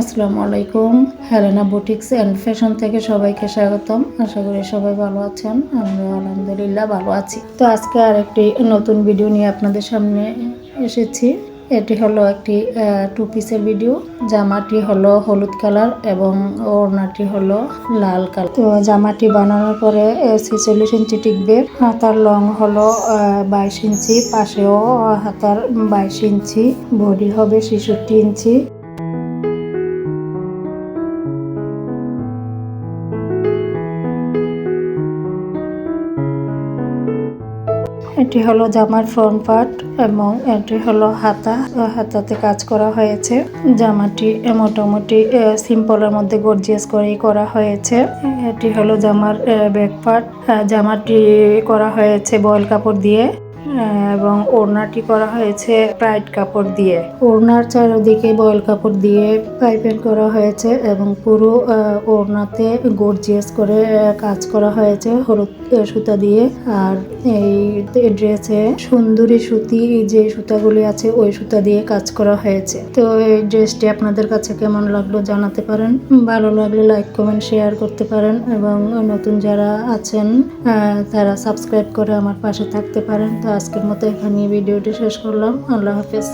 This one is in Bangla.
আসসালামু আলাইকুম। হেলেনা বুটিক্স অ্যান্ড ফ্যাশন থেকে সবাইকে স্বাগতম। আশা করি সবাই ভালো আছেন। আমরা আলহামদুলিল্লাহ ভালো আছি। তো আজকে আরেকটি নতুন ভিডিও নিয়ে আপনাদের সামনে এসেছি। এটি হলো একটি টু পিসের ভিডিও জামাটি হলো হলুদ কালার এবং ওড়নাটি হলো লাল কালার তো জামাটি বানানোর পরে ছেচল্লিশ ইঞ্চি টিকবে। হাতার লং হলো বাইশ ইঞ্চি। পাশেও হাতার বাইশ ইঞ্চি। বডি হবে ছেষট্টি ইঞ্চি। এটি হলো জামার ফ্রন্ট পার্ট এবং এটি হলো হাতা। হাতাতে কাজ করা হয়েছে। জামাটি মোটামুটি সিম্পলের মধ্যে গর্জিয়াস করেই করা হয়েছে। এটি হলো জামার ব্যাক পার্ট জামাটি করা হয়েছে বয়েল কাপড় দিয়ে। এবং ওড়নাটি করা হয়েছে প্রাইড কাপড় দিয়ে। ওড়নার চারিদিকে বয়েল কাপড় দিয়ে পাইপেন করা হয়েছে এবং পুরো ওড়নাতে গর্জিয়াস করে কাজ করা হয়েছে হলুদ সুতা দিয়ে। আর এই ড্রেসে সুন্দরী সুতি যে সুতাগুলি আছে, ওই সুতা দিয়ে কাজ করা হয়েছে। তো এই ড্রেসটি আপনাদের কাছে কেমন লাগল জানাতে পারেন। ভালো লাগলে লাইক, কমেন্ট, শেয়ার করতে পারেন এবং নতুন যারা আছেন তারা সাবস্ক্রাইব করে আমার পাশে থাকতে পারেন। তো আজকের মতো এখানে ভিডিওটি শেষ করলাম। আল্লাহ হাফেজ।